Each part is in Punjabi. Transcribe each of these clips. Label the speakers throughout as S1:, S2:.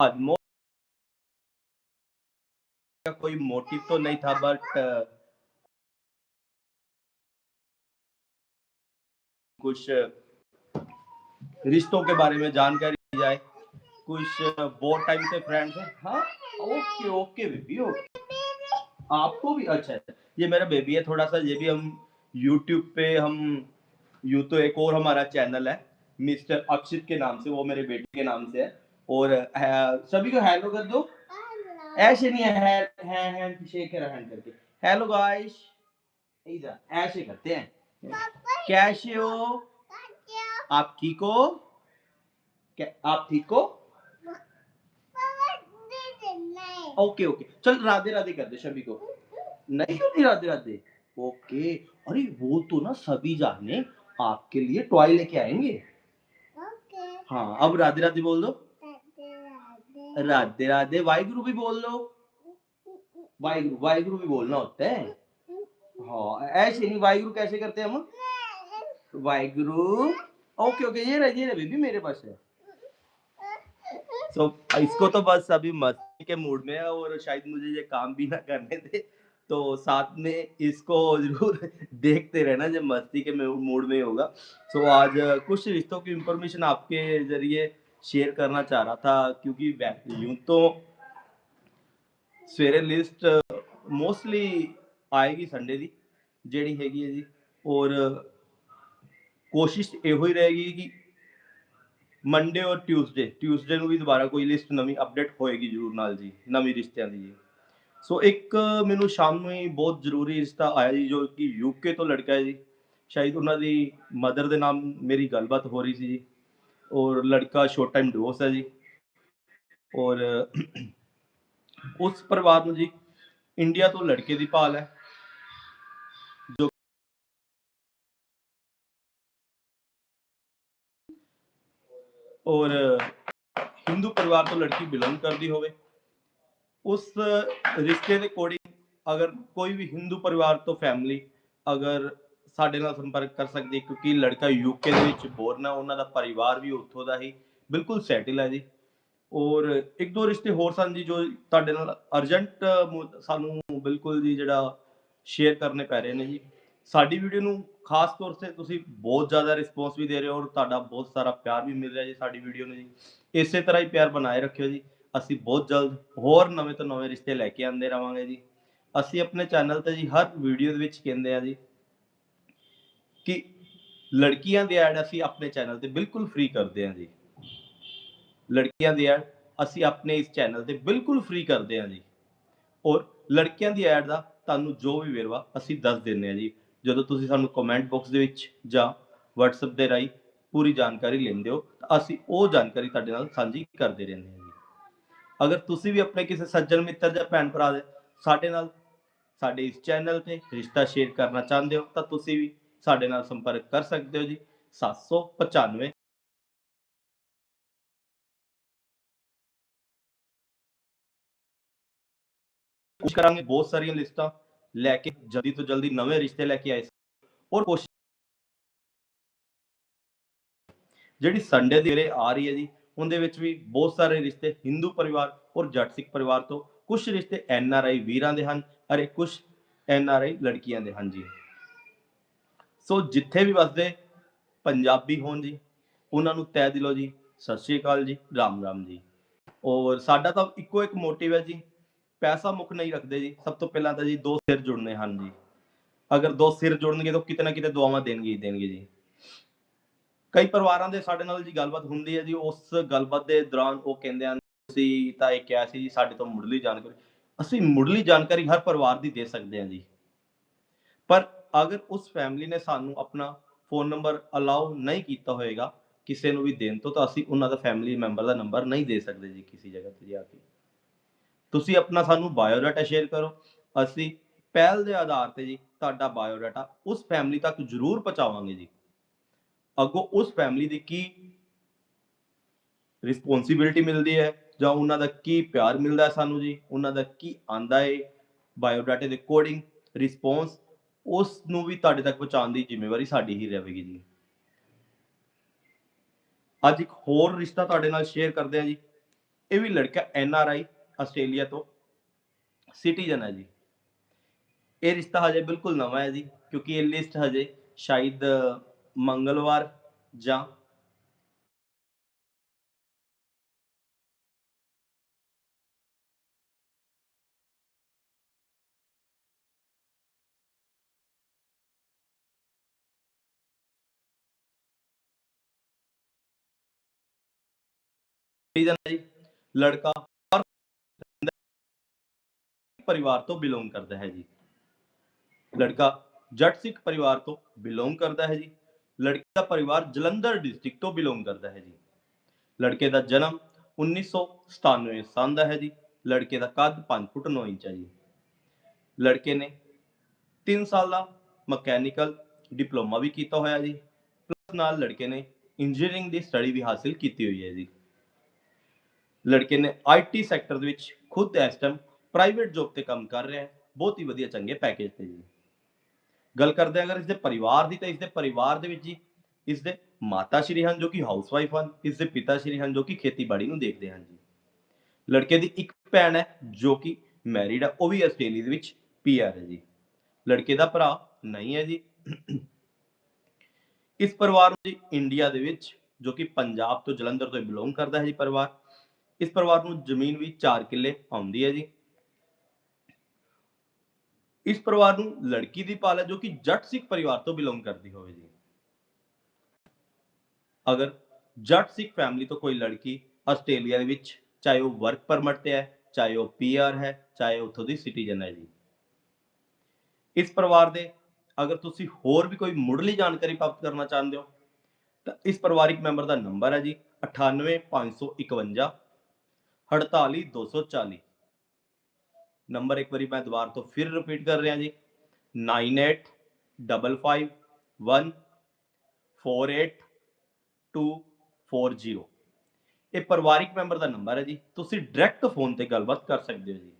S1: मो का कोई मोटिव तो नहीं था बट कुछ रिश्तों के बारे में जानकारी दी जाए। कुछ बहुत टाइम से फ्रेंड्स हैं। हाँ ओके ओके बेबी ओके। आपको भी अच्छा है। ये मेरा बेबी है, थोड़ा सा ये भी हम यूट्यूब पे हम, यू तो एक और हमारा चैनल है मिस्टर अक्षित के नाम से, वो मेरे बेटे के नाम से है। और सभी को हेलो कर दो। ऐसे नहीं है है है है शेक हैंड करके। हेलो गाइस इधर ऐसे करते हैं। कैसे हो? आप ठीक हो? क्या आप ठीक हो? ओके ओके चल राधे राधे कर दे सभी को। नहीं क्यों नहीं राधे राधे। ओके अरे वो तो ना सभी जाने आपके लिए टॉय लेके आएँगे। हाँ अब राधे राधे बोल दो। राधे राधे, वाहिगुरु भी बोल लो वाहिगुरु वाहिगुरु भी बोलना होता है। हाँ ऐसे नहीं, वाहिगुरु कैसे करते हैं हम? वाहिगुरु। ओके ओके ये रहा ये रहा, बेबी मेरे पास है। तो इसको तो बस अभी मस्ती के मूड में है और शायद मुझे ये काम भी ना करने दे। तो साथ में इसको ज़रूर देखते रहना जब मस्ती के मूड में होगा। तो आज कुछ रिश्तों की इंफॉर्मेशन आपके ज़रिए शेयर करना चाह रहा था क्योंकि वै- यूं तो ਸਵੇਰੇ ਲਿਸਟ ਮੋਸਟਲੀ ਆਏਗੀ ਸੰਡੇ ਦੀ ਜਿਹੜੀ ਹੈਗੀ ਹੈ ਜੀ ਔਰ ਕੋਸ਼ਿਸ਼ ਇਹੋ ਹੀ ਰਹੇਗੀ ਕਿ ਮੰਡੇ ਔਰ ਟਿਊਸਡੇ ਟਿਊਸਡੇ ਨੂੰ ਵੀ ਦੁਬਾਰਾ ਕੋਈ ਲਿਸਟ ਨਵੀਂ ਅਪਡੇਟ ਹੋਏਗੀ ਜ਼ਰੂਰ ਨਾਲ ਜੀ ਨਵੀਂ ਰਿਸ਼ਤਿਆਂ ਦੀ ਜੀ ਸੋ ਇੱਕ ਮੈਨੂੰ ਸ਼ਾਮ ਨੂੰ ਹੀ ਬਹੁਤ ਜ਼ਰੂਰੀ ਰਿਸ਼ਤਾ ਆਇਆ ਜੀ ਜੋ ਕਿ ਯੂਕੇ ਤੋਂ ਲੜਕਾ ਹੈ ਜੀ ਸ਼ਾਇਦ ਉਹਨਾਂ ਦੀ ਮਦਰ ਦੇ ਨਾਮ ਮੇਰੀ ਗੱਲਬਾਤ ਹੋ ਰਹੀ ਸੀ ਜੀ ਔਰ ਲੜਕਾ ਸ਼ੋਰਟ ਟਾਈਮ ਡਿਵੋਰਸ ਹੈ ਜੀ। ਔਰ ਉਸ ਪਰਿਵਾਰ ਨੂੰ ਜੀ ਇੰਡੀਆ ਤੋਂ ਲੜਕੇ ਦੀ ਭਾਲ ਹੈ। ਜੋ ਔਰ ਹਿੰਦੂ ਪਰਿਵਾਰ ਤੋਂ ਲੜਕੀ ਬਿਲੋਂਗ ਕਰਦੀ ਹੋਵੇ। ਉਸ ਰਿਸ਼ਤੇ ਦੇ ਅਕੋਰਡਿੰਗ ਅਗਰ ਕੋਈ ਵੀ ਹਿੰਦੂ ਪਰਿਵਾਰ ਤੋਂ ਫੈਮਿਲੀ ਅਗਰ ਸਾਡੇ ਨਾਲ ਸੰਪਰਕ ਕਰ ਸਕਦੀ ਕਿਉਂਕਿ ਲੜਕਾ ਯੂਕੇ ਦੇ ਵਿੱਚ ਬੋਰਨ ਹੈ ਉਹਨਾਂ ਦਾ ਪਰਿਵਾਰ ਵੀ ਉੱਥੋਂ ਦਾ ਹੀ ਬਿਲਕੁਲ ਸੈਟਲ ਹੈ ਜੀ। ਔਰ ਇੱਕ ਦੋ ਰਿਸ਼ਤੇ ਹੋਰ ਸਨ ਜੀ ਜੋ ਤੁਹਾਡੇ ਨਾਲ ਅਰਜੈਂਟ ਸਾਨੂੰ ਬਿਲਕੁਲ ਜੀ ਜਿਹੜਾ ਸ਼ੇਅਰ ਕਰਨੇ ਪੈ ਰਹੇ ਨੇ ਜੀ। ਸਾਡੀ ਵੀਡੀਓ ਨੂੰ ਖਾਸ ਤੌਰ ਤੇ ਤੁਸੀਂ ਬਹੁਤ ਜ਼ਿਆਦਾ ਰਿਸਪੌਂਸ ਵੀ ਦੇ ਰਹੇ ਹੋ ਔਰ ਤੁਹਾਡਾ ਬਹੁਤ ਸਾਰਾ ਪਿਆਰ ਵੀ ਮਿਲ ਰਿਹਾ ਜੀ ਸਾਡੀ ਵੀਡੀਓ ਨੂੰ ਜੀ। ਇਸੇ ਤਰ੍ਹਾਂ ਹੀ ਪਿਆਰ ਬਣਾਏ ਰੱਖਿਓ ਜੀ। ਅਸੀਂ ਬਹੁਤ ਜਲਦ ਹੋਰ ਨਵੇਂ ਤੋਂ ਨਵੇਂ ਰਿਸ਼ਤੇ ਲੈ ਕੇ ਆਉਂਦੇ ਰਵਾਂਗੇ ਜੀ। ਅਸੀਂ ਆਪਣੇ ਚੈਨਲ ਤੇ ਜੀ ਹਰ ਵੀਡੀਓ ਦੇ ਵਿੱਚ ਕਹਿੰਦੇ ਆ ਜੀ ਕਿ ਲੜਕੀਆਂ ਦੇ ਐਡ ਅਸੀਂ ਆਪਣੇ ਚੈਨਲ ਤੇ ਬਿਲਕੁਲ ਫ੍ਰੀ ਕਰਦੇ ਹਾਂ ਜੀ। ਲੜਕੀਆਂ ਦੀ ਐਡ ਅਸੀਂ ਆਪਣੇ ਇਸ ਚੈਨਲ ਤੇ ਬਿਲਕੁਲ ਫ੍ਰੀ ਕਰਦੇ ਹਾਂ ਜੀ। ਔਰ ਲੜਕੀਆਂ ਦੀ ਐਡ ਦਾ ਤੁਹਾਨੂੰ ਜੋ ਵੀ ਵੇਰਵਾ ਅਸੀਂ ਦੱਸ ਦਿੰਦੇ ਹਾਂ ਜੀ। ਜਦੋਂ ਤੁਸੀਂ ਸਾਨੂੰ ਕਮੈਂਟ ਬਾਕਸ ਦੇ ਵਿੱਚ ਜਾਂ WhatsApp ਦੇ ਰਾਹੀਂ ਪੂਰੀ ਜਾਣਕਾਰੀ ਲੈਂਦੇ ਹੋ, ਤਾਂ ਅਸੀਂ ਉਹ ਜਾਣਕਾਰੀ ਤੁਹਾਡੇ ਨਾਲ ਸਾਂਝੀ ਕਰਦੇ ਰਹਿੰਦੇ ਹਾਂ ਜੀ। ਅਗਰ ਤੁਸੀਂ ਵੀ ਆਪਣੇ ਕਿਸੇ ਸੱਜਣ ਮਿੱਤਰ ਜਾਂ ਭੈਣ ਭਰਾ ਦੇ ਸਾਡੇ ਨਾਲ, ਸਾਡੇ ਇਸ ਚੈਨਲ ਤੇ ਰਿਸ਼ਤਾ ਸ਼ੇਅਰ ਕਰਨਾ ਚਾਹੁੰਦੇ ਹੋ, ਤਾਂ ਤੁਸੀਂ ਵੀ ਸਾਡੇ ਨਾਲ ਸੰਪਰਕ ਕਰ ਸਕਦੇ ਹੋ ਜੀ 795 ਕੋਸ਼ਿਸ਼ ਕਰਾਂਗੇ ਬਹੁਤ ਸਾਰੀਆਂ ਲਿਸਟਾਂ ਲੈ ਕੇ ਜਲਦੀ ਤੋਂ ਜਲਦੀ ਨਵੇਂ ਰਿਸ਼ਤੇ ਲੈ ਕੇ ਆਏ ਔਰ ਕੋਸ਼ਿਸ਼ ਜਿਹੜੀ ਸੰਡੇ ਦੀ ਰੇ ਆ ਰਹੀ ਹੈ ਜੀ, ਉਹਦੇ ਵਿੱਚ ਵੀ ਬਹੁਤ ਸਾਰੇ ਰਿਸ਼ਤੇ ਹਿੰਦੂ ਪਰਿਵਾਰ ਔਰ ਜੱਟ ਸਿੱਖ ਪਰਿਵਾਰ ਤੋਂ ਕੁਝ ਰਿਸ਼ਤੇ ਐਨ ਆਰ ਆਈ ਵੀਰਾਂ ਦੇ ਹਨ, ਅਰੇ ਕੁਝ ਐਨ ਆਰ ਆਈ ਲੜਕੀਆਂ ਦੇ ਹਨ ਜੀ। ਸੋ ਜਿੱਥੇ ਵੀ ਵਸਦੇ, ਪੰਜਾਬੀ ਹੋਣ ਜੀ, ਉਹਨਾਂ ਨੂੰ ਤਹਿ ਦਿਲੋਂ ਜੀ, ਸਤਿ ਸ਼੍ਰੀ ਅਕਾਲ ਜੀ, ਰਾਮ ਰਾਮ ਜੀ। ਔਰ ਸਾਡਾ ਤਾਂ ਇੱਕੋ ਇੱਕ ਮੋਟਿਵ ਹੈ ਜੀ, ਪੈਸਾ ਮੁੱਖ ਨਹੀਂ ਰੱਖਦੇ ਜੀ, ਸਭ ਤੋਂ ਪਹਿਲਾਂ ਤਾਂ ਜੀ ਦੋ ਸਿਰ ਜੁੜਨੇ ਹਨ ਜੀ। ਅਗਰ ਦੋ ਸਿਰ ਜੁੜਨਗੇ ਤਾਂ ਕਿਤੇ ਨਾ ਕਿਤੇ ਦੁਆਵਾਂ ਦੇਣਗੇ ਹੀ ਦੇਣਗੇ ਜੀ। ਕਈ ਪਰਿਵਾਰਾਂ ਦੇ ਸਾਡੇ ਨਾਲ ਜੀ ਗੱਲਬਾਤ ਹੁੰਦੀ ਹੈ ਜੀ, ਉਸ ਗੱਲਬਾਤ ਦੇ ਦੌਰਾਨ ਉਹ ਕਹਿੰਦੇ ਹਨ, ਤੁਸੀਂ ਤਾਂ ਇਹ ਕਿਹਾ ਸੀ ਜੀ, ਸਾਡੇ ਤੋਂ ਮੁੱਢਲੀ ਜਾਣਕਾਰੀ, ਅਸੀਂ ਮੁੱਢਲੀ ਜਾਣਕਾਰੀ ਹਰ ਪਰਿਵਾਰ ਦੀ ਦੇ ਸਕਦੇ ਹਾਂ ਜੀ। ਪਰ ਅਗਰ ਉਸ ਫੈਮਿਲੀ ਨੇ ਸਾਨੂੰ ਆਪਣਾ ਫੋਨ ਨੰਬਰ ਅਲਾਉ ਨਹੀਂ ਕੀਤਾ ਹੋਏਗਾ, ਕਿਸੇ ਨੂੰ ਵੀ ਦੇਣ ਤੋਂ, ਤਾਂ ਅਸੀਂ ਉਹਨਾਂ ਦਾ ਫੈਮਿਲੀ ਮੈਂਬਰ ਦਾ ਨੰਬਰ ਨਹੀਂ ਦੇ ਸਕਦੇ ਜੀ ਕਿਸੇ ਜਗ੍ਹਾ ਤੇ ਜਾ ਕੇ। ਤੁਸੀਂ ਆਪਣਾ ਸਾਨੂੰ ਬਾਇਓਡਾਟਾ ਸ਼ੇਅਰ ਕਰੋ। ਅਸੀਂ ਪਹਿਲ ਦੇ ਆਧਾਰ ਤੇ ਜੀ ਤੁਹਾਡਾ ਬਾਇਓਡਾਟਾ ਉਸ ਫੈਮਿਲੀ ਤੱਕ ਜ਼ਰੂਰ ਪਹੁੰਚਾਵਾਂਗੇ ਜੀ। ਅੱਗੋਂ ਉਸ ਫੈਮਿਲੀ ਦੀ ਕੀ ਰਿਸਪੌਂਸਿਬਿਲਟੀ ਮਿਲਦੀ ਹੈ, ਜਾਂ ਉਹਨਾਂ ਦਾ ਕੀ ਪਿਆਰ ਮਿਲਦਾ ਹੈ ਸਾਨੂੰ ਜੀ, ਉਹਨਾਂ ਦਾ ਕੀ ਆਂਦਾ ਹੈ ਬਾਇਓਡਾਟੇ ਦੇ ਕੋਡਿੰਗ ਰਿਸਪੌਂਸ ਉਸ ਨੂੰ ਵੀ ਤੁਹਾਡੇ ਤੱਕ ਪਹੁੰਚਾਉਣ ਦੀ ਜ਼ਿੰਮੇਵਾਰੀ ਸਾਡੀ ਹੀ ਰਹੇਗੀ ਜੀ। ਅੱਜ ਇੱਕ ਹੋਰ ਰਿਸ਼ਤਾ ਤੁਹਾਡੇ ਨਾਲ ਸ਼ੇਅਰ ਕਰਦੇ ਹਾਂ ਜੀ। ਇਹ ਵੀ ਲੜਕਾ ਐਨ ਆਰ ਆਈ ਆਸਟ੍ਰੇਲੀਆ ਤੋਂ ਸਿਟੀਜ਼ਨ ਹੈ ਜੀ। ਇਹ ਰਿਸ਼ਤਾ ਹਜੇ ਬਿਲਕੁਲ ਨਵਾਂ ਹੈ ਜੀ, ਕਿਉਂਕਿ ਇਹ ਲਿਸਟ ਹਜੇ ਸ਼ਾਇਦ ਮੰਗਲਵਾਰ ਜਾਂ ਸਿਟੀਜ਼ਨ ਹੈ ਜੀ, ਲੜਕਾ ਹਰ ਪਰਿਵਾਰ ਤੋਂ ਬਿਲੋਂਗ ਕਰਦਾ ਹੈ ਜੀ। ਲੜਕਾ ਜੱਟ ਸਿੱਖ ਪਰਿਵਾਰ ਤੋਂ ਬਿਲੋਂਗ ਕਰਦਾ ਹੈ ਜੀ। ਲੜਕੇ ਦਾ ਪਰਿਵਾਰ ਜਲੰਧਰ ਡਿਸਟ੍ਰਿਕਟ ਤੋਂ ਬਿਲੋਂਗ ਕਰਦਾ ਹੈ ਜੀ। ਲੜਕੇ ਦਾ ਜਨਮ 1997 ਸਾਲ ਦਾ ਹੈ ਜੀ। ਲੜਕੇ ਦਾ ਕੱਦ 5 ਫੁੱਟ 9 ਇੰਚ ਹੈ ਜੀ। ਲੜਕੇ ਨੇ 3 ਸਾਲ ਦਾ ਮਕੈਨੀਕਲ ਡਿਪਲੋਮਾ ਵੀ ਕੀਤਾ ਹੋਇਆ ਜੀ। ਪਲੱਸ ਨਾਲ ਲੜਕੇ ਨੇ ਇੰਜੀਨੀਅਰਿੰਗ ਦੀ ਸਟੱਡੀ ਵੀ ਹਾਸਿਲ ਕੀਤੀ ਹੋਈ ਹੈ ਜੀ। ਲੜਕੇ ਨੇ ਆਈਟੀ ਸੈਕਟਰ ਦੇ ਵਿੱਚ ਖੁਦ ਇਸ ਟਾਈਮ ਪ੍ਰਾਈਵੇਟ ਜੌਬ ਤੇ ਕੰਮ ਕਰ ਰਿਹਾ ਹੈ। ਬਹੁਤ ਹੀ ਵਧੀਆ ਚੰਗੇ ਪੈਕੇਜ ਤੇ ਜੀ। ਗੱਲ ਕਰਦੇ ਅਗਰ ਇਸ ਦੇ ਪਰਿਵਾਰ ਦੀ ਤਾਂ ਇਸ ਦੇ ਪਰਿਵਾਰ ਦੇ ਵਿੱਚ ਜੀ ਇਸ ਦੇ ਮਾਤਾ ਸ਼੍ਰੀ ਹਨ ਜੋ ਕਿ ਹਾਊਸਵਾਈਫ ਹਨ ਇਸ ਦੇ ਪਿਤਾ ਸ਼੍ਰੀ ਹਨ ਜੋ ਕਿ ਖੇਤੀਬਾੜੀ ਨੂੰ ਦੇਖਦੇ ਹਨ ਜੀ। ਲੜਕੇ ਦੀ ਇੱਕ ਭੈਣ ਹੈ ਜੋ ਕਿ ਮੈਰਿਡ ਹੈ ਉਹ ਵੀ ਆਸਟ੍ਰੇਲੀਆ ਦੇ ਵਿੱਚ ਪੀਆਰ ਹੈ ਜੀ। ਲੜਕੇ ਦਾ ਭਰਾ ਨਹੀਂ ਹੈ ਜੀ। ਇਸ ਪਰਿਵਾਰ ਨੂੰ ਜੀ ਇੰਡੀਆ ਦੇ ਵਿੱਚ ਜੋ ਕਿ ਪੰਜਾਬ ਤੋਂ ਜਲੰਧਰ ਤੋਂ ਬਿਲੋਂਗ ਕਰਦਾ ਹੈ ਜੀ ਪਰਿਵਾਰ। ਇਸ ਪਰਿਵਾਰ ਨੂੰ ਜ਼ਮੀਨ ਵੀ 4 ਕਿੱਲੇ ਆਉਂਦੀ ਹੈ ਜੀ। ਇਸ ਪਰਿਵਾਰ ਨੂੰ ਲੜਕੀ ਦੀ ਪਾਲ ਹੈ ਜੋ ਕਿ ਜੱਟ ਸਿੱਖ ਪਰਿਵਾਰ ਤੋਂ ਬਿਲੋਂਗ ਕਰਦੀ ਹੋਵੇ ਜੀ। ਅਗਰ ਜੱਟ ਸਿੱਖ ਫੈਮਿਲੀ ਤੋਂ ਕੋਈ ਲੜਕੀ ਆਸਟ੍ਰੇਲੀਆ ਦੇ ਵਿੱਚ, ਚਾਹੇ ਉਹ ਵਰਕ ਪਰਮਿਟ ਤੇ ਹੈ, ਚਾਹੇ ਉਹ ਪੀਆਰ ਹੈ, ਚਾਹੇ ਉੱਥੋਂ ਦੀ ਸਿਟੀਜ਼ਨ ਹੈ ਜੀ। ਇਸ ਪਰਿਵਾਰ ਦੇ ਅਗਰ ਤੁਸੀਂ ਹੋਰ ਵੀ ਕੋਈ ਮੁੱਢਲੀ ਜਾਣਕਾਰੀ ਪ੍ਰਾਪਤ ਕਰਨਾ ਚਾਹੁੰਦੇ ਹੋ, ਤਾਂ ਇਸ ਪਰਿਵਾਰਿਕ ਮੈਂਬਰ ਦਾ ਨੰਬਰ ਹੈ ਜੀ 98551 48240 ਨੰਬਰ ਇੱਕ ਵਾਰੀ ਮੈਂ ਦੁਬਾਰਾ ਤੋਂ ਫਿਰ ਰਿਪੀਟ ਕਰ ਰਿਹਾ ਜੀ। 9855148240 ਇਹ ਪਰਿਵਾਰਿਕ ਮੈਂਬਰ ਦਾ ਨੰਬਰ ਹੈ ਜੀ। ਤੁਸੀਂ ਡਾਇਰੈਕਟ ਫੋਨ ਤੇ ਗੱਲਬਾਤ ਕਰ ਸਕਦੇ ਹੋ ਜੀ।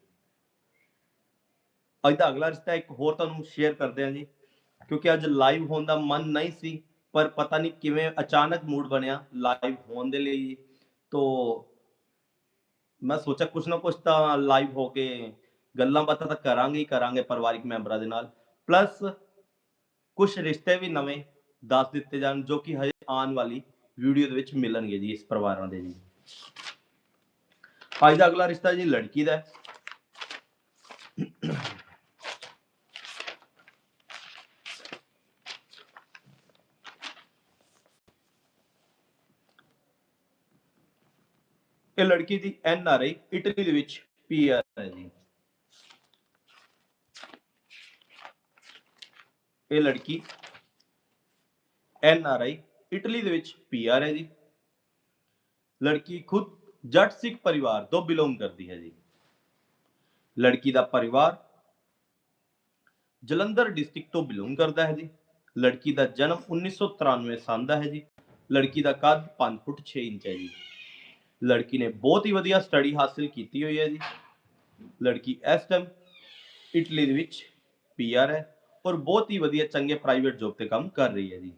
S1: ਅੱਜ ਦਾ ਅਗਲਾ ਰਿਸ਼ਤਾ ਇੱਕ ਹੋਰ ਤੁਹਾਨੂੰ ਸ਼ੇਅਰ ਕਰਦੇ ਹਾਂ ਜੀ। ਕਿਉਂਕਿ ਅੱਜ ਲਾਈਵ ਹੋਣ ਦਾ ਮਨ ਨਹੀਂ ਸੀ, ਪਰ ਪਤਾ ਨਹੀਂ ਕਿਵੇਂ ਅਚਾਨਕ ਮੂਡ ਬਣਿਆ ਲਾਈਵ ਹੋਣ ਦੇ ਲਈ ਤੋ ਮੈਂ ਸੋਚਿਆ ਕੁਛ ਨਾ ਕੁਛ ਤਾਂ ਲਾਈਵ ਹੋ ਕੇ ਗੱਲਾਂ ਬਾਤਾਂ ਤਾਂ ਕਰਾਂਗੇ ਹੀ ਕਰਾਂਗੇ ਪਰਿਵਾਰਿਕ ਮੈਂਬਰਾਂ ਦੇ ਨਾਲ। ਪਲੱਸ ਕੁਝ ਰਿਸ਼ਤੇ ਵੀ ਨਵੇਂ ਦੱਸ ਦਿੱਤੇ ਜਾਣ ਜੋ ਕਿ ਹਜੇ ਆਉਣ ਵਾਲੀ ਵੀਡੀਓ ਦੇ ਵਿੱਚ ਮਿਲਣਗੇ ਜੀ ਇਸ ਪਰਿਵਾਰਾਂ ਦੇ ਜੀ। ਅੱਜ ਦਾ ਅਗਲਾ ਰਿਸ਼ਤਾ ਜੀ ਲੜਕੀ ਦਾ ਹੈ ਲੜਕੀ ਦੀ ਐਨ ਆਰ ਆਈ, ਇਟਲੀ ਦੇ ਵਿੱਚ ਪੀਆਰ ਹੈ ਜੀ। ਇਹ ਲੜਕੀ ਐਨ ਆਰ ਆਈ, ਇਟਲੀ ਦੇ ਵਿੱਚ ਪੀਆਰ ਹੈ ਜੀ। ਲੜਕੀ ਖੁਦ ਜੱਟ ਸਿੱਖ ਪਰਿਵਾਰ ਤੋਂ ਬਿਲੋਂਗ ਕਰਦੀ ਹੈ ਜੀ। ਲੜਕੀ ਦਾ ਪਰਿਵਾਰ ਜਲੰਧਰ ਡਿਸਟ੍ਰਿਕਟ ਤੋਂ ਬਿਲੋਂਗ ਕਰਦਾ ਹੈ ਜੀ। ਲੜਕੀ ਦਾ ਜਨਮ 1993 ਸੰਨ ਦਾ ਹੈ ਜੀ। ਲੜਕੀ ਦਾ ਕੱਦ 5 ਫੁੱਟ 6 ਇੰਚ ਹੈ ਜੀ। ਲੜਕੀ ਨੇ ਬਹੁਤ ਹੀ ਵਧੀਆ ਸਟੱਡੀ ਹਾਸਿਲ ਕੀਤੀ ਹੋਈ ਹੈ ਜੀ। ਲੜਕੀ ਇਸ ਟਾਈਮ ਇਟਲੀ ਦੇ ਵਿੱਚ ਪੀਆਰ ਹੈ ਔਰ ਬਹੁਤ ਹੀ ਵਧੀਆ, ਚੰਗੇ ਪ੍ਰਾਈਵੇਟ ਜੌਬ ਤੇ ਕੰਮ ਕਰ ਰਹੀ ਹੈ ਜੀ।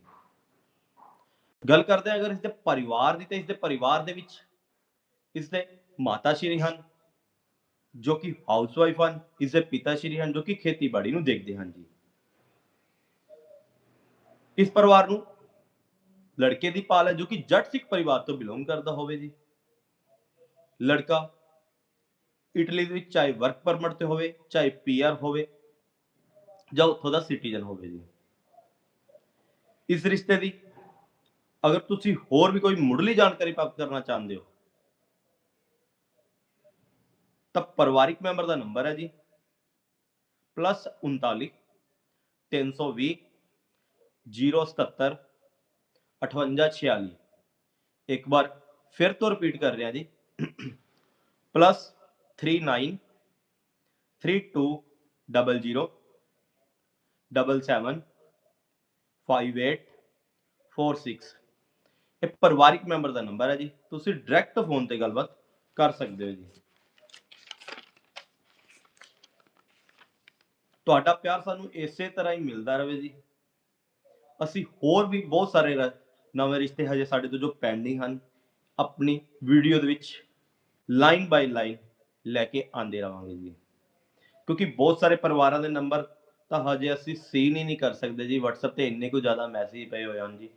S1: ਗੱਲ ਕਰਦੇ ਹਾਂ ਅਗਰ ਇਸ ਦੇ ਪਰਿਵਾਰ ਦੀ ਤਾਂ ਇਸ ਦੇ ਪਰਿਵਾਰ ਦੇ ਵਿੱਚ ਇਸ ਦੇ ਮਾਤਾ ਸ਼੍ਰੀ ਹਨ, ਜੋ ਕਿ ਹਾਊਸਵਾਈਫ ਹਨ ਇਸ ਦੇ ਪਿਤਾ ਸ਼੍ਰੀ ਹਨ, ਜੋ ਕਿ ਖੇਤੀਬਾੜੀ ਨੂੰ ਦੇਖਦੇ ਹਨ ਜੀ। ਇਸ ਪਰਿਵਾਰ ਨੂੰ ਲੜਕੇ ਦੀ ਪਾਲ ਹੈ ਜੋ ਕਿ ਜੱਟ ਸਿੱਖ ਪਰਿਵਾਰ ਤੋਂ ਬਿਲੋਂਗ ਕਰਦਾ ਹੋਵੇ ਜੀ। ਲੜਕਾ ਇਟਲੀ ਦੇ ਵਿੱਚ ਚਾਹੇ ਵਰਕ ਪਰਮਿਟ ਤੇ ਹੋਵੇ, ਚਾਹੇ ਪੀਆਰ ਹੋਵੇ ਜਾਂ ਉੱਥੋਂ ਦਾ ਸਿਟੀਜ਼ਨ ਹੋਵੇ ਜੀ। ਇਸ ਰਿਸ਼ਤੇ ਦੀ ਅਗਰ ਤੁਸੀਂ ਹੋਰ ਵੀ ਕੋਈ ਮੁੱਢਲੀ ਜਾਣਕਾਰੀ ਪ੍ਰਾਪਤ ਕਰਨਾ ਚਾਹੁੰਦੇ ਹੋ, ਤਾਂ ਪਰਿਵਾਰਿਕ ਮੈਂਬਰ ਦਾ ਨੰਬਰ ਹੈ ਜੀ। +39 320 077 5846 ਇੱਕ ਵਾਰ ਫਿਰ ਤੋਂ ਰਿਪੀਟ ਕਰ ਰਿਹਾ ਜੀ। Plus 39 32 00 77 58 46 ਇਹ ਪਰਿਵਾਰਿਕ ਮੈਂਬਰ ਦਾ ਨੰਬਰ ਹੈ ਜੀ। ਤੁਸੀਂ ਡਾਇਰੈਕਟ ਫੋਨ ਤੇ ਗੱਲਬਾਤ ਕਰ ਸਕਦੇ ਹੋ ਜੀ। ਤੁਹਾਡਾ ਪਿਆਰ ਸਾਨੂੰ ਇਸੇ ਤਰ੍ਹਾਂ ਹੀ ਮਿਲਦਾ ਰਹੇ ਜੀ। ਅਸੀਂ ਹੋਰ ਵੀ ਬਹੁਤ ਸਾਰੇ ਨਵੇਂ ਰਿਸ਼ਤੇ ਹਜੇ ਸਾਡੇ ਤੋਂ ਜੋ ਪੈਂਡਿੰਗ ਹਨ। ਆਪਣੀ ਵੀਡੀਓ ਦੇ ਵਿੱਚ ਲਾਈਨ ਬਾਈ ਲਾਈਨ ਲੈ ਕੇ ਆਂਦੇ ਰਵਾਂਗੇ ਜੀ। ਕਿਉਂਕਿ ਬਹੁਤ ਸਾਰੇ ਪਰਿਵਾਰਾਂ ਦੇ ਨੰਬਰ ਤਾਂ ਹਜੇ ਅਸੀਂ ਸੀਨ ਹੀ ਨਹੀਂ ਕਰ ਸਕਦੇ ਜੀ। WhatsApp ਤੇ ਇੰਨੇ ਕੁ ਜ਼ਿਆਦਾ ਮੈਸੇਜ ਪਏ ਹੋਏ ਹਨ ਜੀ।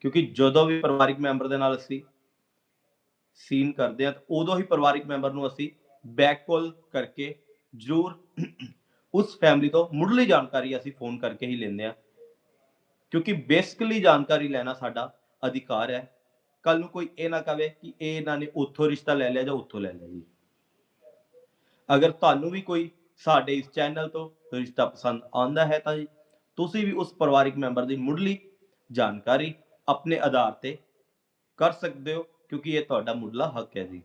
S1: ਕਿਉਂਕਿ ਜਦੋਂ ਵੀ ਪਰਿਵਾਰਿਕ ਮੈਂਬਰ ਦੇ ਨਾਲ ਅਸੀਂ ਸੀਨ ਕਰਦੇ ਹਾਂ, ਤਾਂ ਉਦੋਂ ਹੀ ਪਰਿਵਾਰਿਕ ਮੈਂਬਰ ਨੂੰ ਅਸੀਂ ਬੈਕ ਕਾਲ ਕਰਕੇ ਜ਼ਰੂਰ ਉਸ ਫੈਮਿਲੀ ਤੋਂ ਮੁੱਢਲੀ ਜਾਣਕਾਰੀ ਅਸੀਂ ਫੋਨ ਕਰਕੇ ਹੀ ਲੈਂਦੇ ਹਾਂ। ਕਿਉਂਕਿ ਬੇਸਿਕਲੀ ਜਾਣਕਾਰੀ ਲੈਣਾ ਸਾਡਾ ਅਧਿਕਾਰ ਹੈ। ਕੱਲ ਨੂੰ ਕੋਈ ਇਹ ਨਾ ਕਵੇ ਕਿ ਇਹ ਇਹਨਾਂ ਨੇ ਉੱਥੋਂ ਰਿਸ਼ਤਾ ਲੈ ਲਿਆ ਜਾਂ ਉੱਥੋਂ ਲੈ ਲਿਆ ਜੀ। ਅਗਰ ਤੁਹਾਨੂੰ ਵੀ ਕੋਈ ਸਾਡੇ ਇਸ ਚੈਨਲ ਤੋਂ ਰਿਸ਼ਤਾ ਪਸੰਦ ਆਉਂਦਾ ਹੈ ਤਾਂ ਜੀ, ਤੁਸੀਂ ਵੀ ਉਸ ਪਰਿਵਾਰਿਕ ਮੈਂਬਰ ਦੀ ਮੁੱਢਲੀ ਜਾਣਕਾਰੀ ਆਪਣੇ ਆਧਾਰ ਤੇ ਕਰ ਸਕਦੇ ਹੋ, ਕਿਉਂਕਿ ਇਹ ਤੁਹਾਡਾ ਮੁੱਢਲਾ ਹੱਕ ਹੈ ਜੀ।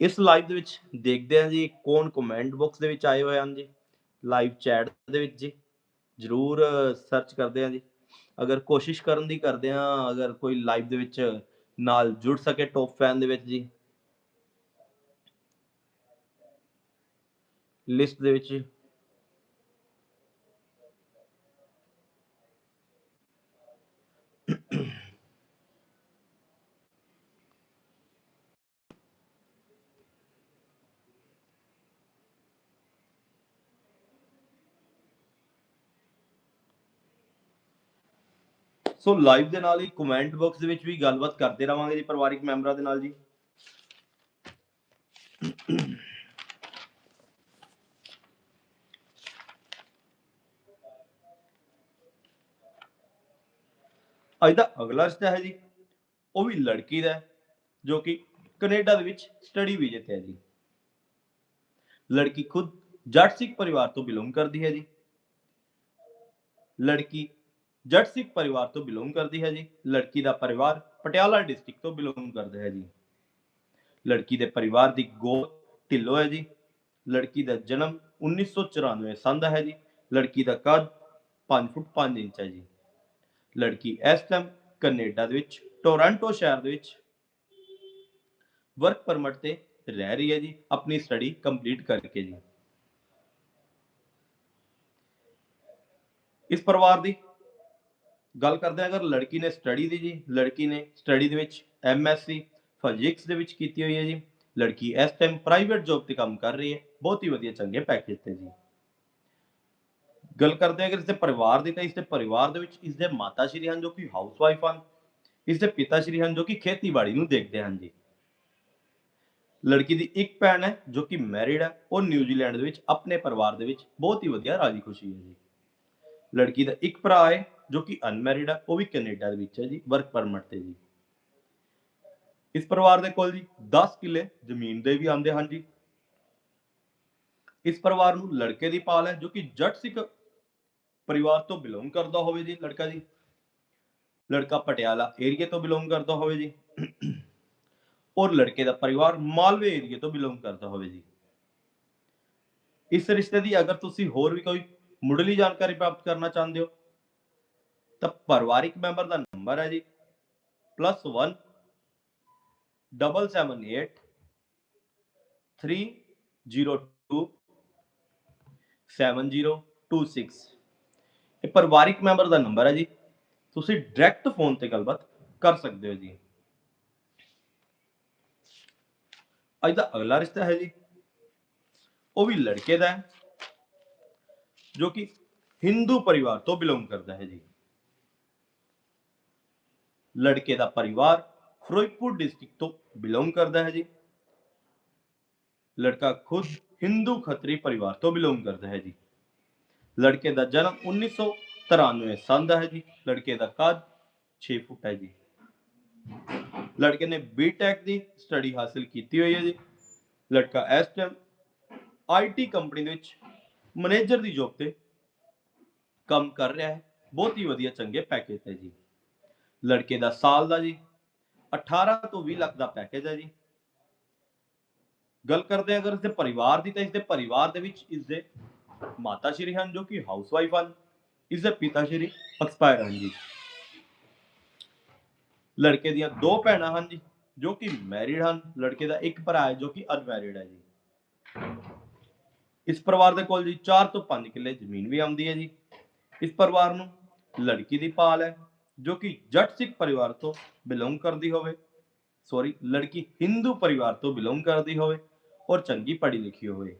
S1: ਇਸ ਲਾਈਵ ਦੇ ਵਿੱਚ ਦੇਖਦੇ ਹਾਂ ਜੀ ਕੌਣ ਕਮੈਂਟ ਬਾਕਸ ਦੇ ਵਿੱਚ ਆਏ ਹੋਏ ਹਨ ਜੀ। ਲਾਈਵ ਚੈਟ ਦੇ ਵਿੱਚ ਜੀ। ਜਰੂਰ ਸਰਚ ਕਰਦੇ ਹਾਂ ਜੀ। ਅਗਰ ਕੋਸ਼ਿਸ਼ ਕਰਨ ਦੀ ਕਰਦੇ ਹਾਂ, ਅਗਰ ਕੋਈ ਲਾਈਵ ਦੇ ਵਿੱਚ ਨਾਲ ਜੁੜ ਸਕੇ ਟੌਪ ਫੈਨ ਦੇ ਵਿੱਚ ਜੀ। ਲਿਸਟ ਦੇ ਵਿੱਚ ਸੋ ਲਾਈਵ ਦੇ ਨਾਲ ਹੀ ਕਮੈਂਟ ਬਾਕਸ ਦੇ ਵਿੱਚ ਵੀ ਗੱਲਬਾਤ ਕਰਦੇ ਰਵਾਂਗੇ ਜੀ ਪਰਿਵਾਰਿਕ ਮੈਂਬਰਾਂ ਦੇ ਨਾਲ ਜੀ। ਅੱਜ ਦਾ ਅਗਲਾ ਰਿਸ਼ਤਾ ਹੈ ਜੀ, ਉਹ ਵੀ ਲੜਕੀ ਦਾ ਜੋ ਕਿ ਕੈਨੇਡਾ ਦੇ ਵਿੱਚ ਸਟੱਡੀ ਵੀਜ਼ੇ ਤੇ ਹੈ ਜੀ। ਲੜਕੀ ਖੁਦ ਜੱਟ ਸਿੱਖ ਪਰਿਵਾਰ ਤੋਂ ਬਿਲੋਂਗ ਕਰਦੀ ਹੈ ਜੀ। ਲੜਕੀ ਜੱਟ ਸਿੱਖ ਪਰਿਵਾਰ ਤੋਂ ਬਿਲੋਂਗ ਕਰਦੀ ਹੈ ਜੀ, ਲੜਕੀ ਦਾ ਪਰਿਵਾਰ ਪਟਿਆਲਾ ਡਿਸਟ੍ਰਿਕਟ ਤੋਂ ਬਿਲੋਂਗ ਕਰਦਾ ਹੈ ਜੀ। ਲੜਕੀ ਦੇ ਪਰਿਵਾਰ ਦੀ ਗੋਤ ਢਿੱਲੋਂ ਹੈ ਜੀ। ਲੜਕੀ ਦਾ ਜਨਮ 1994 ਸੰਨ ਦਾ ਹੈ ਜੀ। ਲੜਕੀ ਦਾ ਕੱਦ 5 ਫੁੱਟ 5 ਇੰਚ ਹੈ ਜੀ। ਲੜਕੀ ਇਸ ਟਾਈਮ ਕੈਨੇਡਾ ਦੇ ਵਿੱਚ, ਟੋਰਾਂਟੋ ਸ਼ਹਿਰ ਦੇ ਵਿੱਚ ਵਰਕ ਪਰਮਿਟ ਤੇ ਰਹਿ ਰਹੀ ਹੈ ਜੀ, ਆਪਣੀ ਸਟੱਡੀ ਕੰਪਲੀਟ ਕਰਕੇ ਜੀ। ਇਸ ਪਰਿਵਾਰ ਦੀ ਗੱਲ ਕਰਦੇ ਹਾਂ ਅਗਰ ਲੜਕੀ ਨੇ ਸਟੱਡੀ ਦੀ ਜੀ, ਲੜਕੀ ਨੇ ਸਟੱਡੀ ਦੇ ਵਿੱਚ ਐਮਐਸਸੀ ਫਿਜ਼ਿਕਸ ਦੇ ਵਿੱਚ ਕੀਤੀ ਹੋਈ ਹੈ ਜੀ, ਲੜਕੀ ਇਸ ਟਾਈਮ ਪ੍ਰਾਈਵੇਟ ਜੌਬ ਤੇ ਕੰਮ ਕਰ ਰਹੀ ਹੈ, ਬਹੁਤ ਹੀ ਵਧੀਆ ਚੰਗੇ ਪੈਕੇਜ ਤੇ ਜੀ। ਗੱਲ ਕਰਦੇ ਹਾਂ ਅਗਰ ਇਸ ਦੇ ਪਰਿਵਾਰ ਦੀ, ਤਾਂ ਇਸ ਦੇ ਪਰਿਵਾਰ ਦੇ ਵਿੱਚ ਇਸ ਦੇ ਮਾਤਾ ਸ਼੍ਰੀ ਹਨ ਜੋ ਕਿ ਹਾਊਸਵਾਈਫ ਹਨ ਇਸ ਦੇ ਪਿਤਾ ਸ਼੍ਰੀ ਹਨ ਜੋ ਕਿ ਖੇਤੀਬਾੜੀ ਨੂੰ ਦੇਖਦੇ ਹਨ ਜੀ। ਲੜਕੀ ਦੀ ਇੱਕ ਭੈਣ ਹੈ ਜੋ ਕਿ ਮੈਰਿਡ ਹੈ, ਉਹ ਨਿਊਜ਼ੀਲੈਂਡ ਦੇ ਵਿੱਚ ਆਪਣੇ ਪਰਿਵਾਰ ਦੇ ਵਿੱਚ ਬਹੁਤ ਹੀ ਵਧੀਆ ਰਾਜੀ ਖੁਸ਼ੀ ਹੈ ਜੀ। ਲੜਕੀ ਦਾ ਇੱਕ ਭਰਾ ਹੈ ਜੋ ਕਿ ਅਨਮੈਰਿਡ ਹੈ ਉਹ ਵੀ ਕੈਨੇਡਾ ਦੇ ਵਿੱਚ ਹੈ ਜੀ ਵਰਕ ਪਰਮਿਟ ਤੇ ਜੀ। ਇਸ ਪਰਿਵਾਰ ਦੇ ਕੋਲ ਜੀ 10 ਕਿੱਲੇ ਜ਼ਮੀਨ ਦੇ ਵੀ ਆਉਂਦੇ ਹਨ ਜੀ। ਇਸ ਪਰਿਵਾਰ ਨੂੰ ਲੜਕੇ ਦੀ ਪਾਲ ਹੈ, ਜੋ ਕਿ ਜੱਟ ਸਿੱਖ ਪਰਿਵਾਰ ਤੋਂ ਬਿਲੋਂਗ ਕਰਦਾ ਹੋਵੇ ਜੀ, ਲੜਕਾ ਜੀ। ਲੜਕਾ ਪਟਿਆਲਾ ਏਰੀਆ ਤੋਂ ਬਿਲੋਂਗ ਕਰਦਾ ਹੋਵੇ ਜੀ। ਔਰ ਲੜਕੇ ਦਾ ਪਰਿਵਾਰ ਮਾਲਵੇ ਏਰੀਆ ਤੋਂ ਬਿਲੋਂਗ ਕਰਦਾ ਹੋਵੇ ਜੀ। ਇਸ ਰਿਸ਼ਤੇ ਦੀ ਅਗਰ ਤੁਸੀਂ ਹੋਰ ਵੀ ਕੋਈ ਮੁੱਢਲੀ ਜਾਣਕਾਰੀ ਪ੍ਰਾਪਤ ਕਰਨਾ ਚਾਹੁੰਦੇ ਹੋ ਤਾਂ ਪਰਿਵਾਰਿਕ ਮੈਂਬਰ ਦਾ ਨੰਬਰ ਹੈ ਜੀ +1 778 302 7026 ਇਹ ਪਰਿਵਾਰਿਕ ਮੈਂਬਰ ਦਾ ਨੰਬਰ ਹੈ ਜੀ, ਤੁਸੀਂ ਡਾਇਰੈਕਟ ਫੋਨ ਤੇ ਗੱਲਬਾਤ ਕਰ ਸਕਦੇ ਹੋ ਜੀ। ਅੱਜ ਦਾ ਅਗਲਾ ਰਿਸ਼ਤਾ ਹੈ ਜੀ, ਉਹ ਵੀ ਲੜਕੇ ਦਾ ਹੈ, ਜੋ ਕਿ ਹਿੰਦੂ ਪਰਿਵਾਰ ਤੋਂ ਬਿਲੋਂਗ ਕਰਦਾ ਹੈ ਜੀ। ਲੜਕੇ ਦਾ ਪਰਿਵਾਰ ਫਿਰੋਜ਼ਪੁਰ ਡਿਸਟ੍ਰਿਕਟ ਤੋਂ ਬਿਲੋਂਗ ਕਰਦਾ ਹੈ ਜੀ। ਲੜਕਾ ਖੁਦ ਹਿੰਦੂ ਖੱਤਰੀ ਪਰਿਵਾਰ ਤੋਂ ਬਿਲੋਂਗ ਕਰਦਾ ਹੈ ਜੀ। ਲੜਕੇ ਦਾ ਜਨਮ 1993 ਸਾਲ ਦਾ ਹੈ ਜੀ। ਲੜਕੇ ਦਾ ਕੱਦ 6 ਫੁੱਟ ਹੈ ਜੀ। ਲੜਕੇ ਨੇ ਬੀਟੈਕ ਦੀ ਸਟੱਡੀ ਹਾਸਲ ਕੀਤੀ ਹੋਈ ਹੈ ਜੀ। ਲੜਕਾ ਇਸ ਟਾਈਮ ਆਈਟੀ ਕੰਪਨੀ ਦੇ ਵਿੱਚ ਮੈਨੇਜਰ ਦੀ ਜੌਬ ਤੇ ਕੰਮ ਕਰ ਰਿਹਾ ਹੈ। ਬਹੁਤ ਹੀ ਵਧੀਆ ਚੰਗੇ ਪੈਕੇਜ ਤੇ ਜੀ। ਲੜਕੇ ਦਾ ਸਾਲ ਦਾ ਜੀ 18 ਤੋਂ 20 ਲੱਖ ਦਾ ਪੈਕੇਜ ਹੈ ਜੀ। ਗੱਲ ਕਰਦੇ ਹਾਂ ਅਗਰ ਇਸਦੇ ਪਰਿਵਾਰ ਦੀ ਤਾਂ ਇਸਦੇ ਪਰਿਵਾਰ ਦੇ ਵਿੱਚ ਇਸਦੇ ਮਾਤਾ ਸ਼੍ਰੀ ਹਨ ਜੋ ਕਿ ਹਾਊਸਵਾਈਫ ਹਨ, ਇਸਦੇ ਪਿਤਾ ਸ਼੍ਰੀ ਐਕਸਪਾਇਰ ਹਨ ਜੀ। ਲੜਕੇ ਦੀਆਂ ਦੋ ਭੈਣਾਂ ਹਨ ਜੀ, ਜੋ ਕਿ ਮੈਰਿਡ ਹਨ, ਲੜਕੇ ਦਾ ਇੱਕ ਭਰਾ ਹੈ ਜੋ ਕਿ ਅਨਮੈਰਿਡ ਹੈ ਜੀ। ਇਸ ਪਰਿਵਾਰ ਦੇ ਕੋਲ ਜੀ 4 ਤੋਂ 5 ਕਿੱਲੇ ਜ਼ਮੀਨ ਵੀ ਆਉਂਦੀ ਹੈ ਜੀ। ਇਸ ਪਰਿਵਾਰ ਨੂੰ ਲੜਕੀ ਦੀ ਪਾਲ ਹੈ ਜੋ ਕਿ ਜੱਟ ਸਿੱਖ ਪਰਿਵਾਰ ਤੋਂ ਬਿਲੋਂਗ ਕਰਦੀ ਹੋਵੇ ਸੌਰੀ ਲੜਕੀ ਹਿੰਦੂ ਪਰਿਵਾਰ ਤੋਂ ਬਿਲੋਂਗ ਕਰਦੀ ਹੋਵੇ ਔਰ ਚੰਗੀ ਪੜ੍ਹੀ ਲਿਖੀ ਹੋਵੇ।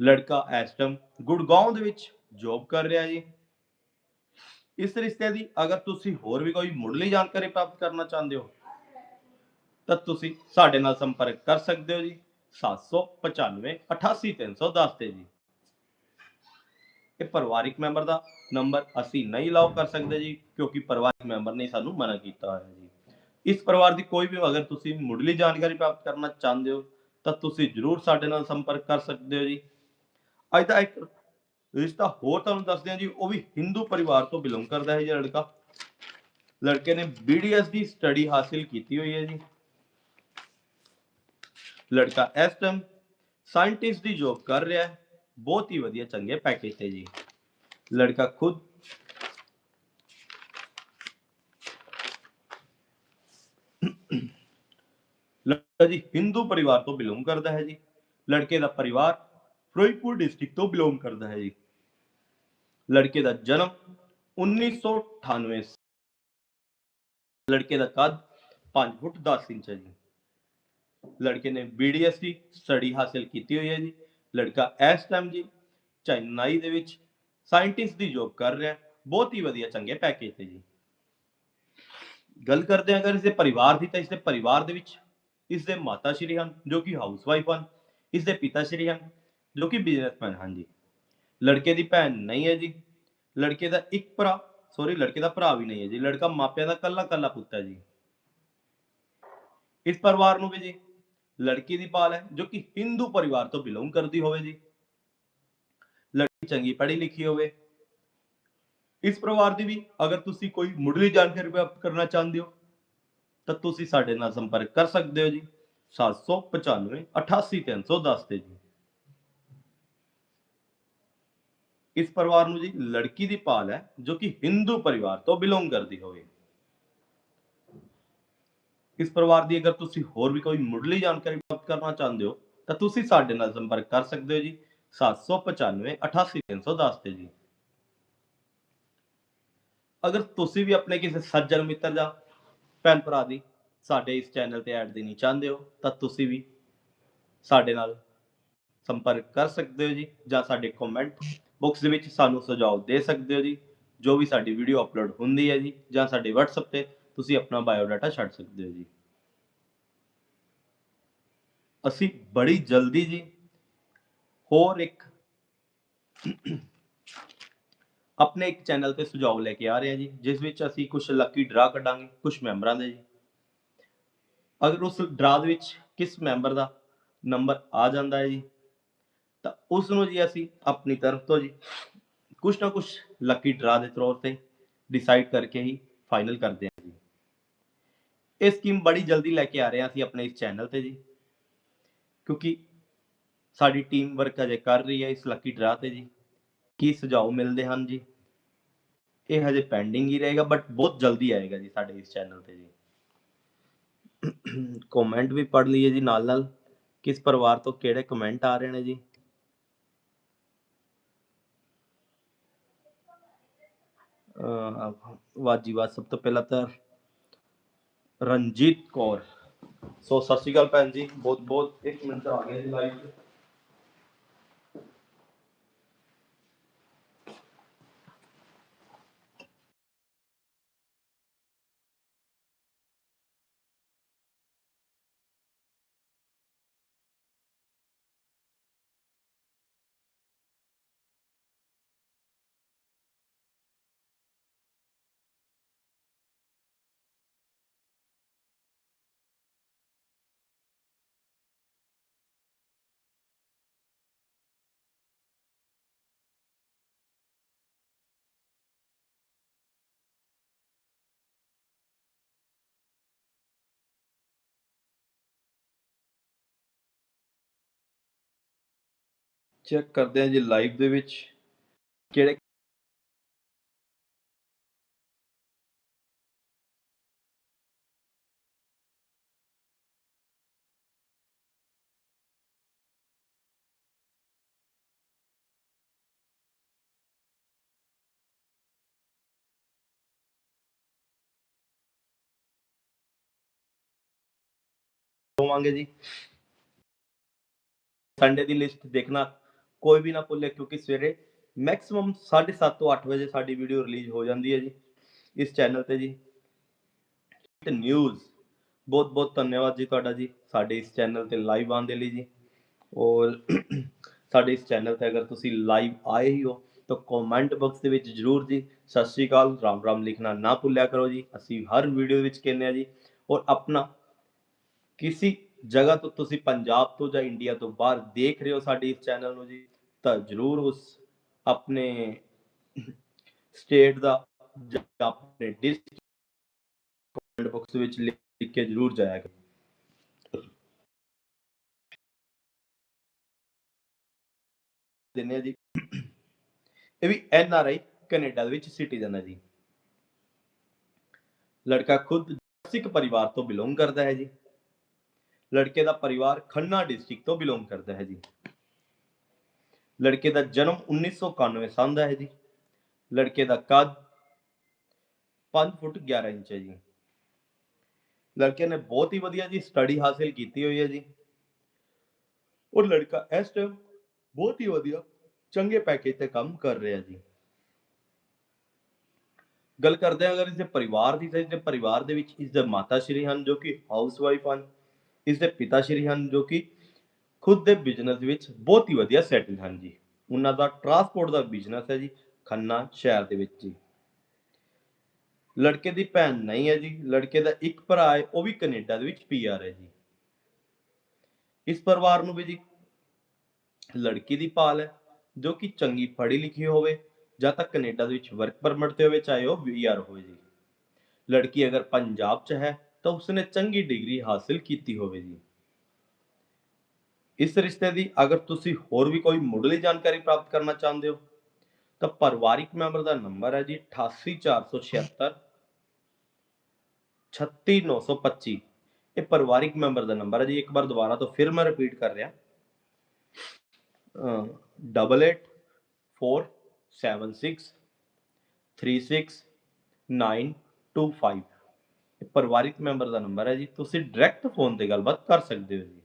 S1: ਲੜਕਾ ਇਸ ਗੁੜਗਾਉਂ ਦੇ ਵਿੱਚ ਜੌਬ ਕਰ ਰਿਹਾ ਜੀ। ਇਸ ਰਿਸ਼ਤੇ ਦੀ ਅਗਰ ਤੁਸੀਂ ਹੋਰ ਵੀ ਕੋਈ ਮੁੱਢਲੀ ਜਾਣਕਾਰੀ ਪ੍ਰਾਪਤ ਕਰਨਾ ਚਾਹੁੰਦੇ ਹੋ, ਤਾਂ ਤੁਸੀਂ ਸਾਡੇ ਨਾਲ ਸੰਪਰਕ ਕਰ ਸਕਦੇ ਹੋ ਜੀ। 795 88310 ਤੇ ਜੀ। ਇਹ ਪਰਿਵਾਰਿਕ ਮੈਂਬਰ ਦਾ ਨੰਬਰ ਅਸੀਂ ਨਹੀਂ ਲਾਓ ਕਰ ਸਕਦੇ ਜੀ, ਕਿਉਂਕਿ ਪਰਿਵਾਰਿਕ ਮੈਂਬਰ ਨੇ ਸਾਨੂੰ ਮਨਾ ਕੀਤਾ ਹੋਇਆ ਜੀ। ਇਸ ਪਰਿਵਾਰ ਦੀ ਕੋਈ ਵੀ, ਅਗਰ ਤੁਸੀਂ ਮੁੱਢਲੀ ਜਾਣਕਾਰੀ ਪ੍ਰਾਪਤ ਕਰਨਾ ਚਾਹੁੰਦੇ ਹੋ, ਤਾਂ ਤੁਸੀਂ ਜਰੂਰ ਸਾਡੇ ਨਾਲ ਸੰਪਰਕ ਕਰ ਸਕਦੇ ਹੋ ਜੀ। ਅੱਜ ਦਾ ਇੱਕ ਰਿਸ਼ਤਾ ਹੋਰ ਤੁਹਾਨੂੰ ਦੱਸਦੇ ਹਾਂ ਜੀ, ਉਹ ਵੀ ਹਿੰਦੂ ਪਰਿਵਾਰ ਤੋਂ ਬਿਲੋਂਗ ਕਰਦਾ ਹੈ ਜੀ ਲੜਕਾ। ਲੜਕੇ ਨੇ ਬੀਡੀਐਸ ਦੀ ਸਟੱਡੀ ਹਾਸਿਲ ਕੀਤੀ ਹੋਈ ਹੈ ਜੀ। ਲੜਕਾ ਇਸ ਟਾਈਮ ਸਾਇੰਟਿਸਟ ਦੀ ਜੋਬ ਕਰ ਰਿਹਾ ਹੈ। ਬਹੁਤ ਹੀ ਵਧੀਆ, ਚੰਗੇ ਪੈਕੇਜ ਤੇ ਜੀ। ਲੜਕਾ ਖੁਦ ਲੜਕਾ ਜੀ ਹਿੰਦੂ ਪਰਿਵਾਰ ਤੋਂ ਬਿਲੋਂਗ ਕਰਦਾ ਹੈ ਜੀ। ਲੜਕੇ ਦਾ ਪਰਿਵਾਰ ਫਿਰੋਜ਼ਪੁਰ ਡਿਸਟ੍ਰਿਕਟ ਤੋਂ ਬਿਲੋਂਗ ਕਰਦਾ ਹੈ ਜੀ। ਲੜਕੇ ਦਾ ਜਨਮ 1998 ਲੜਕੇ ਦਾ ਕੱਦ 5 ਫੁੱਟ 10 ਇੰਚ ਹੈ ਜੀ। ਲੜਕੇ ਨੇ ਬੀਡੀਐਸ ਦੀ ਸਟੱਡੀ ਹਾਸਲ ਕੀਤੀ ਹੋਈ ਹੈ ਜੀ। ਲੜਕਾ ਇਸ ਟਾਈਮ ਜੀ ਚੇਨਈ ਦੇ ਵਿੱਚ ਸਾਇੰਟਿਸਟ ਦੀ ਜੌਬ ਕਰ ਰਿਹਾ, ਬਹੁਤ ਹੀ ਵਧੀਆ ਚੰਗੇ ਪੈਕੇਜ ਤੇ ਜੀ। ਗੱਲ ਕਰਦੇ ਹਾਂ ਅਗਰ ਇਸ ਦੇ ਪਰਿਵਾਰ ਦੀ, ਤਾਂ ਇਸ ਦੇ ਪਰਿਵਾਰ ਦੇ ਵਿੱਚ ਇਸ ਦੇ ਮਾਤਾ ਸ਼੍ਰੀ ਹਨ, ਜੋ ਕਿ ਹਾਊਸ ਵਾਈਫ ਹਨ ਇਸ ਦੇ ਪਿਤਾ ਸ਼੍ਰੀ ਹਨ, ਜੋ ਕਿ ਬਿਜ਼ਨਸਮੈਨ ਹਨ ਜੀ। ਲੜਕੇ ਦੀ ਭੈਣ ਨਹੀਂ ਹੈ ਜੀ। ਲੜਕੇ ਦਾ ਇੱਕ ਭਰਾ ਸੌਰੀ ਲੜਕੇ ਦਾ ਭਰਾ ਵੀ ਨਹੀਂ ਹੈ ਜੀ। ਲੜਕਾ ਮਾਪਿਆਂ ਦਾ ਕੱਲਾ ਕੱਲਾ ਪੁੱਤ ਹੈ ਜੀ। ਇਸ ਪਰਿਵਾਰ ਨੂੰ ਵੀ ਜੀ ਲੜਕੀ ਦੀ ਪਾਲ ਹੈ, ਜੋ ਕਿ ਹਿੰਦੂ ਪਰਿਵਾਰ ਤੋਂ ਬਿਲੋਂਗ ਕਰਦੀ ਹੋਵੇ ਜੀ। ਲੜਕੀ ਚੰਗੀ ਪੜ੍ਹੀ ਲਿਖੀ ਹੋਵੇ। ਇਸ ਪਰਿਵਾਰ ਦੀ ਵੀ ਅਗਰ ਤੁਸੀਂ ਕੋਈ ਮੁੱਢਲੀ ਜਾਣਕਾਰੀ ਪ੍ਰਾਪਤ ਕਰਨਾ ਚਾਹੁੰਦੇ ਹੋ, ਤਾਂ ਤੁਸੀਂ ਸਾਡੇ ਨਾਲ ਸੰਪਰਕ ਕਰ ਸਕਦੇ ਹੋ ਜੀ। 795 88310 ਤੇ ਜੀ। ਇਸ ਪਰਿਵਾਰ ਨੂੰ ਜੀ ਲੜਕੀ ਦੀ ਪਾਲ ਹੈ, ਜੋ ਕਿ ਹਿੰਦੂ ਪਰਿਵਾਰ ਤੋਂ ਬਿਲੋਂਗ ਕਰਦੀ ਹੋਵੇ। ਇਸ ਪਰਿਵਾਰ ਦੀ ਅਗਰ ਤੁਸੀਂ ਹੋਰ ਵੀ ਕੋਈ ਮੁੱਢਲੀ ਜਾਣਕਾਰੀ ਪ੍ਰਾਪਤ ਕਰਨਾ ਚਾਹੁੰਦੇ ਹੋ, ਤਾਂ ਤੁਸੀਂ ਸਾਡੇ ਨਾਲ ਸੰਪਰਕ ਕਰ ਸਕਦੇ ਹੋ ਜੀ। 795 88310 ਤੇ ਜੀ। ਅਗਰ ਤੁਸੀਂ ਵੀ ਆਪਣੇ ਕਿਸੇ ਸੱਜਣ ਮਿੱਤਰ ਜਾਂ ਭੈਣ ਭਰਾ ਦੀ ਸਾਡੇ ਇਸ ਚੈਨਲ ਤੇ ਐਡ ਦੇਣੀ ਚਾਹੁੰਦੇ ਹੋ, ਤਾਂ ਤੁਸੀਂ ਵੀ ਸਾਡੇ ਨਾਲ ਸੰਪਰਕ ਕਰ ਸਕਦੇ ਹੋ ਜੀ, ਜਾਂ ਸਾਡੇ ਕਮੈਂਟ ਬਾਕਸ ਦੇ ਵਿੱਚ ਸਾਨੂੰ ਸੁਝਾਅ ਦੇ ਸਕਦੇ ਹੋ ਜੀ, ਜੋ ਵੀ ਸਾਡੀ ਵੀਡੀਓ ਅਪਲੋਡ ਹੁੰਦੀ ਹੈ ਜੀ, ਜਾਂ ਸਾਡੇ WhatsApp ਤੇ ਤੁਸੀਂ ਆਪਣਾ ਬਾਇਓਡਾਟਾ ਛੱਡ ਸਕਦੇ ਹੋ ਜੀ। ਅਸੀਂ ਬੜੀ ਜਲਦੀ ਜੀ ਹੋਰ ਇੱਕ ਆਪਣੇ ਇੱਕ ਚੈਨਲ ਤੇ ਸੁਝਾਅ ਲੈ ਕੇ ਆ ਰਹੇ ਹਾਂ ਜੀ, ਜਿਸ ਵਿੱਚ ਅਸੀਂ ਕੁਝ ਲੱਕੀ ਡਰਾ ਕੱਢਾਂਗੇ ਕੁਝ ਮੈਂਬਰਾਂ ਦੇ ਜੀ। ਅਗਰ ਉਸ ਡਰਾ ਦੇ ਵਿੱਚ ਕਿਸ ਮੈਂਬਰ ਦਾ ਨੰਬਰ ਆ ਜਾਂਦਾ ਹੈ ਜੀ, ਤਾਂ ਉਸ ਨੂੰ ਜੀ ਅਸੀਂ ਆਪਣੀ ਤਰਫ ਤੋਂ ਜੀ ਕੁਝ ਨਾ ਕੁਝ ਲੱਕੀ ਡਰਾ ਦੇ ਤੌਰ ਤੇ ਡਿਸਾਈਡ ਕਰਕੇ ਹੀ ਫਾਈਨਲ ਕਰਦੇ ਹਾਂ। ਇਹ ਸਕੀਮ ਬੜੀ ਜਲਦੀ ਲੈ ਕੇ ਆ ਰਹੇ ਹਾਂ ਅਸੀਂ ਆਪਣੇ ਇਸ ਚੈਨਲ ਤੇ ਜੀ। ਕਿਉਂਕਿ ਸਾਡੀ ਟੀਮ ਵਰਕ ਅਜੇ ਕਰ ਰਹੀ ਹੈ ਇਸ ਲੱਕੀ ਡਰਾ ਤੇ ਜੀ। ਕੀ ਸੁਝਾਅ ਮਿਲਦੇ ਹਨ ਜੀ? ਇਹ ਹਜੇ ਪੈਂਡਿੰਗ ਹੀ ਰਹੇਗਾ ਬਟ ਬਹੁਤ ਜਲਦੀ ਆਏਗਾ ਜੀ ਸਾਡੇ ਇਸ ਚੈਨਲ ਤੇ ਜੀ। ਕਮੈਂਟ ਵੀ ਪੜ ਲਈਏ ਜੀ ਨਾਲ ਨਾਲ। ਕਿਸ ਪਰਿਵਾਰ ਤੋਂ ਕਿਹੜੇ ਕਮੈਂਟ ਆ ਰਹੇ ਨੇ ਜੀ? ਵਾਜੀ ਵਾਹ ਸਭ ਤੋਂ ਪਹਿਲਾਂ ਤਾਂ ਰਣਜੀਤ ਕੌਰ। ਸੋ ਸਤਿ ਸ਼੍ਰੀ ਅਕਾਲ ਭੈਣ ਜੀ। ਬਹੁਤ ਬਹੁਤ ਇੱਕ ਮਿੰਟ ਆ ਗਿਆ ਜੀ ਲਾਈਵ ਚੈੱਕ ਕਰਦੇ ਹਾਂ ਜੀ ਲਾਈਵ ਦੇ ਵਿੱਚ ਕਿਹੜੇ ਹੋਵਾਂਗੇ ਜੀ। ਸੰਡੇ ਦੀ ਲਿਸਟ ਦੇਖਣਾ। ਕੋਈ ਵੀ ਨਾ ਭੁੱਲੇ ਕਿਉਂਕਿ ਸਵੇਰੇ ਮੈਕਸਿਮਮ 7:30 ਤੋਂ 8 ਵਜੇ ਸਾਡੀ ਵੀਡੀਓ ਰਿਲੀਜ਼ ਹੋ ਜਾਂਦੀ ਹੈ ਜੀ, ਇਸ ਚੈਨਲ ਤੇ ਜੀ। ਨਿਊਜ਼ ਬਹੁਤ ਬਹੁਤ ਧੰਨਵਾਦ ਜੀ ਤੁਹਾਡਾ ਜੀ, ਸਾਡੇ ਇਸ ਚੈਨਲ ਤੇ ਲਾਈਵ ਆਉਣ ਦੇ ਲਈ ਜੀ। ਔਰ ਸਾਡੇ ਇਸ ਚੈਨਲ ਤੇ ਅਗਰ ਤੁਸੀਂ ਲਾਈਵ ਆਏ ਹੀ ਹੋ, ਤਾਂ ਕਮੈਂਟ ਬਾਕਸ ਦੇ ਵਿੱਚ ਜਰੂਰ ਜੀ, ਸਤਿ ਸ਼੍ਰੀ ਅਕਾਲ, ਰਾਮ ਰਾਮ ਲਿਖਣਾ ਨਾ ਭੁੱਲਿਆ ਕਰੋ ਜੀ। ਅਸੀਂ ਹਰ ਵੀਡੀਓ ਵਿੱਚ ਕਹਿੰਦੇ ਆ ਜੀ, ਔਰ ਆਪਣਾ ਕਿਸੇ ਜਗ੍ਹਾ ਤੋਂ ਤੁਸੀਂ ਪੰਜਾਬ ਤੋਂ ਜਾਂ ਇੰਡੀਆ ਤੋਂ ਬਾਹਰ ਦੇਖ ਰਹੇ ਹੋ ਸਾਡੇ ਇਸ ਚੈਨਲ ਨੂੰ ਜੀ। ਤਾਂ ਜਰੂਰ ਉਸ ਆਪਣੇ ਸਟੇਟ ਦਾ ਜਾਂ ਆਪਣੇ ਡਿਸਟ੍ਰਿਕਟ ਕਮੈਂਟ ਬਾਕਸ ਵਿੱਚ ਲਿਖ ਕੇ ਜਰੂਰ ਜਾਇਆ ਕਰੋ। ਦਿੰਦੇ ਆ ਜੀ। ਇਹ ਵੀ ਐਨ ਆਰ ਆਈ ਕੈਨੇਡਾ ਦੇ ਵਿੱਚ ਸਿਟੀਜ਼ਨ ਹੈ ਜੀ। ਲੜਕਾ ਖੁਦ ਸਿੱਖ ਪਰਿਵਾਰ ਤੋਂ ਬਿਲੋਂਗ ਕਰਦਾ ਹੈ ਜੀ। ਲੜਕੇ ਦਾ ਪਰਿਵਾਰ ਖੰਨਾ ਡਿਸਟ੍ਰਿਕਟ ਤੋਂ ਬਿਲੋਂਗ ਕਰਦਾ ਹੈ ਜੀ। ਲੜਕੇ ਦਾ ਜਨਮ 1991 ਸੰਨ ਦਾ ਹੈ ਜੀ। ਲੜਕੇ ਦਾ ਕੱਦ 5 ਫੁੱਟ 11 ਇੰਚ ਹੈ ਜੀ। ਲੜਕੇ ਨੇ ਬਹੁਤ ਹੀ ਵਧੀਆ ਜੀ ਸਟੱਡੀ ਹਾਸਿਲ ਕੀਤੀ ਹੋਈ ਹੈ ਜੀ। ਔਰ ਲੜਕਾ ਇਸ ਟਾਈਮ ਬਹੁਤ ਹੀ ਵਧੀਆ ਚੰਗੇ ਪੈਕੇਜ ਤੇ ਕੰਮ ਕਰ ਰਿਹਾ ਜੀ। ਗੱਲ ਕਰਦੇ ਹਾਂ ਅਗਰ ਇਸ ਦੇ ਪਰਿਵਾਰ ਦੀ ਤਾਂ ਇਸ ਦੇ ਪਰਿਵਾਰ ਦੇ ਵਿੱਚ ਇਸ ਦੇ ਮਾਤਾ ਸ਼੍ਰੀ ਹਨ ਜੋ ਕਿ ਹਾਊਸ ਵਾਈਫ ਹਨ ਇਸ ਦੇ ਪਿਤਾ ਸ਼੍ਰੀ ਹਨ ਜੋ ਕਿ ਖੁਦ ਦੇ ਬਿਜ਼ਨਸ ਵਿੱਚ ਬਹੁਤ ਹੀ ਵਧੀਆ ਸੈਟਲ ਹਨ ਜੀ। ਉਹਨਾਂ ਦਾ ਟਰਾਂਸਪੋਰਟ ਦਾ ਬਿਜ਼ਨਸ ਹੈ ਜੀ, ਖੰਨਾ ਸ਼ਹਿਰ ਦੇ ਵਿੱਚ ਜੀ। ਲੜਕੇ ਦੀ ਭੈਣ ਨਹੀਂ ਹੈ ਜੀ, ਲੜਕੇ ਦਾ ਇੱਕ ਭਰਾ ਹੈ, ਉਹ ਵੀ ਕੈਨੇਡਾ ਦੇ ਵਿੱਚ ਪੀਆਰ ਹੈ ਜੀ। ਇਸ ਪਰਿਵਾਰ ਨੂੰ ਵੀ ਜੀ ਲੜਕੀ ਦੀ ਪਾਲ ਹੈ, ਜੋ ਕਿ ਚੰਗੀ ਪੜ੍ਹੀ ਲਿਖੀ ਹੋਵੇ, ਜਾਂ ਤਾਂ ਕੈਨੇਡਾ ਦੇ ਵਿੱਚ ਵਰਕ ਪਰਮਿਟ ਤੇ ਹੋਵੇ ਚਾਹੇ ਉਹ ਵੀਆਰ ਹੋਵੇ ਜੀ। ਲੜਕੀ ਅਗਰ ਪੰਜਾਬ 'ਚ ਹੈ, ਤਾਂ ਉਸਨੇ ਚੰਗੀ ਡਿਗਰੀ ਹਾਸਿਲ ਕੀਤੀ ਹੋਵੇ ਜੀ। ਇਸ ਰਿਸ਼ਤੇ ਦੀ ਅਗਰ ਤੁਸੀਂ ਹੋਰ ਵੀ ਕੋਈ ਮੁੱਢਲੀ ਜਾਣਕਾਰੀ ਪ੍ਰਾਪਤ ਕਰਨਾ ਚਾਹੁੰਦੇ ਹੋ, ਤਾਂ ਪਰਿਵਾਰਿਕ ਮੈਂਬਰ ਦਾ ਨੰਬਰ ਹੈ ਜੀ 88476 36925 ਇਹ ਪਰਿਵਾਰਿਕ ਮੈਂਬਰ ਦਾ ਨੰਬਰ ਹੈ ਜੀ, ਇੱਕ ਵਾਰ ਦੁਬਾਰਾ ਤੋਂ ਫਿਰ ਮੈਂ ਰਿਪੀਟ ਕਰ ਰਿਹਾ। Double eight four seven six three six nine two five ਇਹ ਪਰਿਵਾਰਿਕ ਮੈਂਬਰ ਦਾ ਨੰਬਰ ਹੈ ਜੀ, ਤੁਸੀਂ ਡਾਇਰੈਕਟ ਫੋਨ ਤੇ ਗੱਲਬਾਤ ਕਰ ਸਕਦੇ ਹੋ ਜੀ।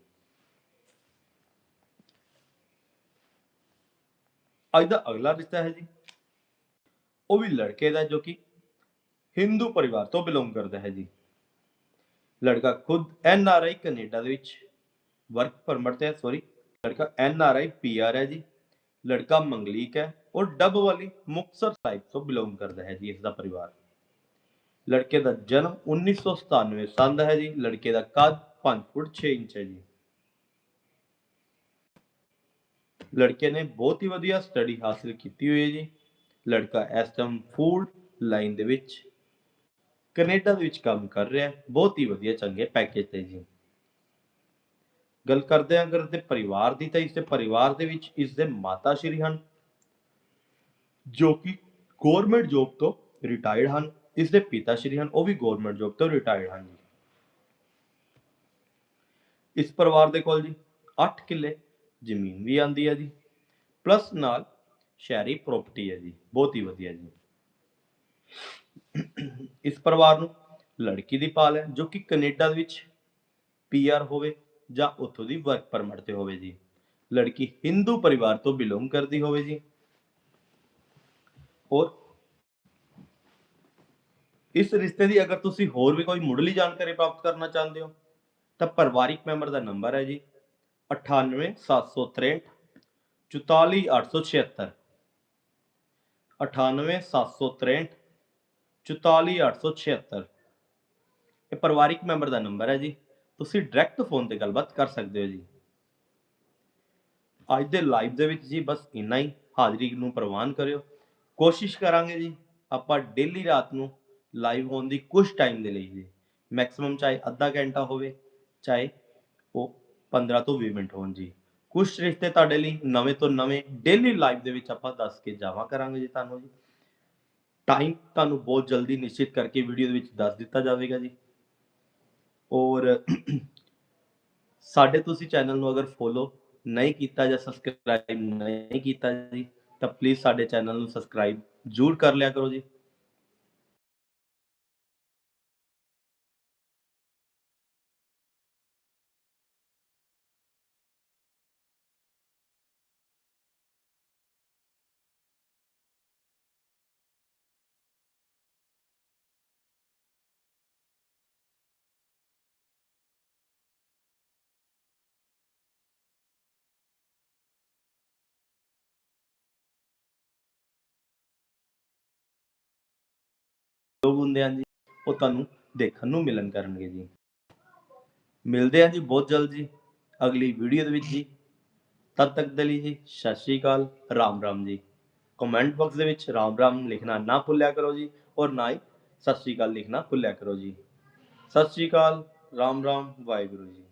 S1: ਅੱਜ ਦਾ ਅਗਲਾ ਰਿਸ਼ਤਾ ਹੈ ਜੀ। ਉਹ ਵੀ ਲੜਕੇ ਦਾ ਜੋ ਕਿ ਹਿੰਦੂ ਪਰਿਵਾਰ ਤੋਂ ਬਿਲੋਂਗ ਕਰਦਾ ਹੈ ਜੀ। ਲੜਕਾ ਖੁਦ ਐਨ ਆਰ ਆਈ ਕੈਨੇਡਾ ਦੇ ਵਿੱਚ ਵਰਕ ਪਰਮਿਟ ਤੇ ਹੈ ਸੌਰੀ ਲੜਕਾ ਐਨ ਆਰ ਆਈ ਪੀ ਆਰ ਹੈ ਜੀ। ਲੜਕਾ ਮੰਗਲੀਕ ਹੈ ਔਰ ਡੱਬ ਵਾਲੀ ਮੁਕਤਸਰ ਸਾਹਿਬ ਤੋਂ ਬਿਲੋਂਗ ਕਰਦਾ ਹੈ ਜੀ, ਇਸ ਦਾ ਪਰਿਵਾਰ। ਲੜਕੇ ਦਾ ਜਨਮ 1997 ਸਾਲ ਦਾ ਹੈ ਜੀ, ਲੜਕੇ ਦਾ ਕੱਦ 5 ਫੁੱਟ 6 ਇੰਚ ਹੈ ਜੀ। ਲੜਕੇ ਨੇ ਬਹੁਤ ਹੀ ਵਧੀਆ ਸਟੱਡੀ ਹਾਸਿਲ ਕੀਤੀ ਹੋਈ ਹੈ ਜੀ। ਲੜਕਾ ਇਸ ਟਾਈਮ ਫੂਡ ਲਾਈਨ ਦੇ ਵਿੱਚ ਕੈਨੇਡਾ ਦੇ ਵਿੱਚ ਕੰਮ ਕਰ ਰਿਹਾ ਹੈ। ਬਹੁਤ ਹੀ ਵਧੀਆ, ਚੰਗੇ ਪੈਕੇਜ ਤੇ ਜੀ। ਗੱਲ ਕਰਦੇ ਹਾਂ ਅਗਰ ਤੇ ਪਰਿਵਾਰ ਦੀ ਤਾਂ ਇਸ ਦੇ ਪਰਿਵਾਰ ਦੇ ਵਿੱਚ ਇਸ ਦੇ ਮਾਤਾ ਸ਼੍ਰੀ ਹਨ, ਜੋ ਕਿ ਗਵਰਨਮੈਂਟ ਜੋਬ ਤੋਂ ਰਿਟਾਇਰਡ ਹਨ। ਇਸ ਦੇ ਪਿਤਾ ਸ਼੍ਰੀ ਹਨ, ਉਹ ਵੀ ਗਵਰਨਮੈਂਟ ਜੋਬ ਤੋਂ ਰਿਟਾਇਰਡ ਹਨ ਜੀ। ਇਸ ਪਰਿਵਾਰ ਦੇ ਕੋਲ ਜੀ 8 ਕਿੱਲੇ। ਜ਼ਮੀਨ ਵੀ ਆਂਦੀ ਹੈ ਜੀ। ਪਲੱਸ ਨਾਲ ਸ਼ਹਿਰੀ ਪ੍ਰਾਪਰਟੀ ਹੈ ਜੀ। ਬਹੁਤ ਹੀ ਵਧੀਆ ਜੀ। ਇਸ ਪਰਿਵਾਰ ਨੂੰ ਲੜਕੀ ਦੀ ਪਾਲ ਹੈ, ਜੋ ਕਿ ਕੈਨੇਡਾ ਦੇ ਵਿੱਚ ਪੀਆਰ ਹੋਵੇ ਜਾਂ ਉੱਥੋਂ ਦੀ ਵਰਕ ਪਰਮਿਟ ਤੇ ਹੋਵੇ ਜੀ। ਲੜਕੀ ਹਿੰਦੂ ਪਰਿਵਾਰ ਤੋਂ ਬਿਲੋਂਗ ਕਰਦੀ ਹੋਵੇ ਜੀ। ਔਰ ਇਸ ਰਿਸ਼ਤੇ ਦੀ ਅਗਰ ਤੁਸੀਂ ਹੋਰ ਵੀ ਕੋਈ ਮੁੱਢਲੀ ਜਾਣਕਾਰੀ ਪ੍ਰਾਪਤ ਕਰਨਾ ਚਾਹੁੰਦੇ ਹੋ, ਤਾਂ ਪਰਿਵਾਰਿਕ ਮੈਂਬਰ ਦਾ ਨੰਬਰ ਹੈ ਜੀ। 98763 44876 98763 44876 ਇਹ ਪਰਿਵਾਰਿਕ ਮੈਂਬਰ ਦਾ ਨੰਬਰ ਹੈ ਜੀ। ਤੁਸੀਂ ਡਾਇਰੈਕਟ ਫੋਨ ਤੇ ਗੱਲਬਾਤ ਕਰ ਸਕਦੇ ਹੋ ਜੀ। ਅੱਜ ਦੇ ਲਾਈਵ ਦੇ ਵਿੱਚ ਜੀ ਬਸ ਇੰਨਾ ਹੀ। ਹਾਜ਼ਰੀ ਨੂੰ ਪ੍ਰਵਾਨ ਕਰਿਓ। ਕੋਸ਼ਿਸ਼ ਕਰਾਂਗੇ ਜੀ, ਆਪਾਂ ਡੇਲੀ ਰਾਤ ਨੂੰ ਲਾਈਵ ਹੋਣ ਦੀ ਕੁਝ ਟਾਈਮ ਦੇ ਲਈ ਜੀ। ਮੈਕਸਿਮਮ ਚਾਹੇ ਅੱਧਾ ਘੰਟਾ ਹੋਵੇ, ਚਾਹੇ ਉਹ 15 ਤੋਂ 20 ਮਿੰਟ ਹੋਣ ਜੀ। ਕੁਝ ਰਿਸ਼ਤੇ ਤੁਹਾਡੇ ਲਈ ਨਵੇਂ ਤੋਂ ਨਵੇਂ ਡੇਲੀ ਲਾਈਫ ਦੇ ਵਿੱਚ ਆਪਾਂ ਦੱਸ ਕੇ ਜਾਵਾਂ ਕਰਾਂਗੇ ਜੀ ਤੁਹਾਨੂੰ ਜੀ। ਟਾਈਮ ਤੁਹਾਨੂੰ ਬਹੁਤ ਜਲਦੀ ਨਿਸ਼ਚਿਤ ਕਰਕੇ ਵੀਡੀਓ ਦੇ ਵਿੱਚ ਦੱਸ ਦਿੱਤਾ ਜਾਵੇਗਾ ਜੀ। ਔਰ ਸਾਡੇ ਤੁਸੀਂ ਚੈਨਲ ਨੂੰ ਅਗਰ ਫੋਲੋ ਨਹੀਂ ਕੀਤਾ ਜਾਂ ਸਬਸਕ੍ਰਾਈਬ ਨਹੀਂ ਕੀਤਾ ਜੀ, ਤਾਂ ਪਲੀਜ਼ ਸਾਡੇ ਚੈਨਲ ਨੂੰ ਸਬਸਕ੍ਰਾਈਬ ਜ਼ਰੂਰ ਕਰ ਲਿਆ ਕਰੋ ਜੀ। ਲੋਕ ਹੁੰਦੇ ਹਨ ਜੀ, ਉਹ ਤੁਹਾਨੂੰ ਦੇਖਣ ਨੂੰ ਮਿਲਣ ਕਰਨਗੇ ਜੀ। ਮਿਲਦੇ ਹਾਂ ਜੀ ਬਹੁਤ ਜਲਦ ਜੀ, ਅਗਲੀ ਵੀਡੀਓ ਦੇ ਵਿੱਚ ਜੀ। ਤਦ ਤੱਕ ਦੇ ਲਈ ਜੀ, ਸਤਿ ਸ਼੍ਰੀ ਅਕਾਲ, ਰਾਮ ਰਾਮ ਜੀ। ਕਮੈਂਟ ਬਾਕਸ ਦੇ ਵਿੱਚ ਰਾਮ ਰਾਮ ਲਿਖਣਾ ਨਾ ਭੁੱਲਿਆ ਕਰੋ ਜੀ, ਔਰ ਨਾ ਹੀ ਸਤਿ ਸ਼੍ਰੀ ਅਕਾਲ ਲਿਖਣਾ ਭੁੱਲਿਆ ਕਰੋ ਜੀ। ਸਤਿ ਸ਼੍ਰੀ ਅਕਾਲ, ਰਾਮ ਰਾਮ, ਵਾਹਿਗੁਰੂ ਜੀ।